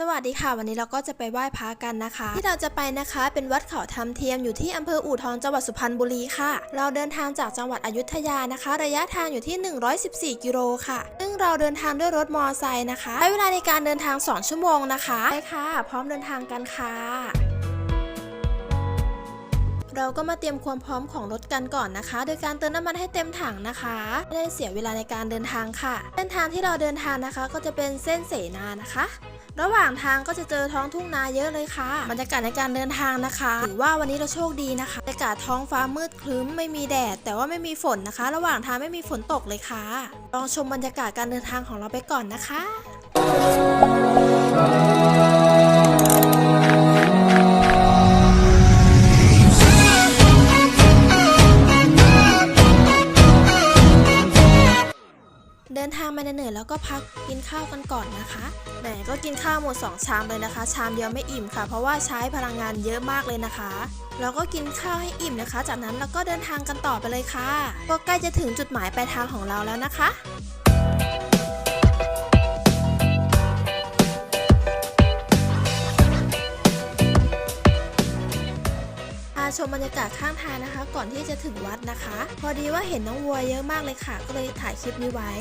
สวัสดีค่ะ วันนี้เราก็จะไปไหว้พระกันนะคะ ที่เราจะไปนะคะเป็นวัดเขาธรรมเทียมอยู่ที่อำเภออู่ทองจังหวัดสุพรรณบุรีค่ะ เราเดินทางจากจังหวัดอยุธยานะคะ ระยะทางอยู่ที่ 114 กิโลค่ะ ซึ่งเราเดินทางด้วยรถมอไซค์นะคะใช้เวลาในการเดินทาง 2 ชั่วโมงนะคะไปค่ะ พร้อมเดินทางกันค่ะเราก็มาเตรียมความพร้อมของรถกันก่อนนะคะ โดยการเติมน้ำมันให้เต็มถังนะคะไม่ได้เสียเวลาในการเดินทางค่ะ เส้นทางที่เราเดินทางนะคะ ก็จะเป็นเส้นเสนานะคะ ระหว่างทางก็จะเจอท้องทุ่งนาเยอะเลยค่ะ บรรยากาศในการเดินทางนะคะถือว่าวันนี้เราโชคดีนะคะบรรยากาศท้องฟ้ามืดครึ้มไม่มีแดด แต่ว่าไม่มีฝนนะคะ ระหว่างทางไม่มีฝนตกเลยค่ะ ลองชมบรรยากาศการเดินทางของเราไปก่อนนะคะ เดินทางมาเหนื่อยแล้วก็พักกินข้าวกันก่อนนะคะแหมก็กินข้าวหมด 2 ชามเลยนะคะ ชามเดียวไม่อิ่มค่ะ เพราะว่าใช้พลังงานเยอะมากเลยนะคะเราก็กินข้าวให้อิ่มนะคะ จากนั้นเราก็เดินทางกันต่อไปเลยค่ะ ก็ใกล้จะถึงจุดหมายปลายทางของเราแล้วนะคะ ชมบรรยากาศข้างทางนะคะ ก่อนที่จะถึงวัดนะคะ พอดีว่าเห็นน้องวัวเยอะมากเลยค่ะ ก็เลยถ่ายคลิปนี้ไว้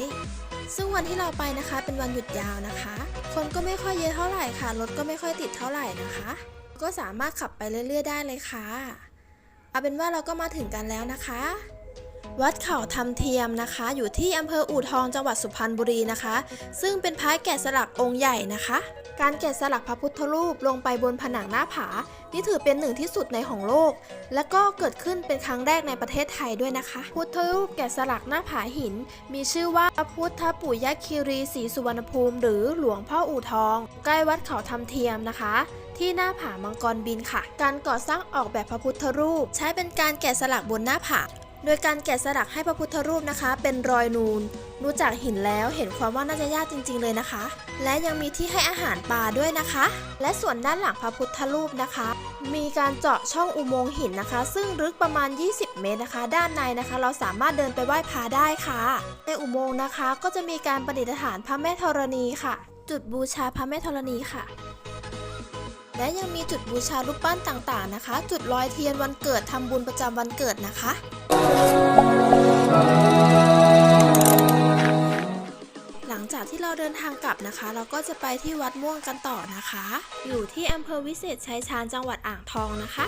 ซึ่งวันที่เราไปนะคะเป็นวันหยุดยาวนะคะ คนก็ไม่ค่อยเยอะเท่าไหร่ค่ะ รถก็ไม่ค่อยติดเท่าไหร่นะคะ ก็สามารถขับไปเรื่อยๆ ได้เลยค่ะ เอาเป็นว่าเราก็มาถึงกันแล้วนะคะ วัดเขาธรรมเทียมนะคะ อยู่ที่อำเภออู่ทองจังหวัดสุพรรณบุรีนะคะ ซึ่งเป็นพระแกะสลักองค์ใหญ่นะคะ การแกะสลักพระพุทธรูปลงไปบนผนังหน้าผา นี่ถือเป็นหนึ่งที่สุดในของโลก และก็เกิดขึ้นเป็นครั้งแรกในประเทศไทยด้วยนะคะ พุทธรูปแกะสลักหน้าผาหิน มีชื่อว่าพระพุทธปุยคีรีศรีสุวรรณภูมิ หรือหลวงพ่ออู่ทอง ใกล้วัดเขาธรรมเทียมนะคะที่หน้าผามังกรบินค่ะ การก่อสร้างออกแบบพระพุทธรูป ใช้เป็นการแกะสลักบนหน้าผา โดยการแกะสลักให้พระพุทธรูปนะคะ เป็นรอยนูนดูจากหินแล้วเห็นความว่าน่าจะยากจริง ๆ เลยนะคะ และยังมีที่ให้อาหารปลาด้วยนะคะ และส่วนด้านหลังพระพุทธรูปนะคะ มีการเจาะช่องอุโมงค์หินนะคะ ซึ่งลึกประมาณ 20 เมตรนะคะ ด้านในนะคะ เราสามารถเดินไปไหว้พระได้ค่ะ ในอุโมงค์นะคะ ก็จะมีการประดิษฐานพระแม่ธรณีค่ะ จุดบูชาพระแม่ธรณีค่ะและยังมีจุดบูชารูปปั้นต่างๆนะคะ จุดลอยเทียนวันเกิดทำบุญประจำวันเกิดนะคะ หลังจากที่เราเดินทางกลับนะคะ เราก็จะไปที่วัดม่วงกันต่อนะคะ อยู่ที่อำเภอวิเศษชัยชาญจังหวัดอ่างทองนะคะ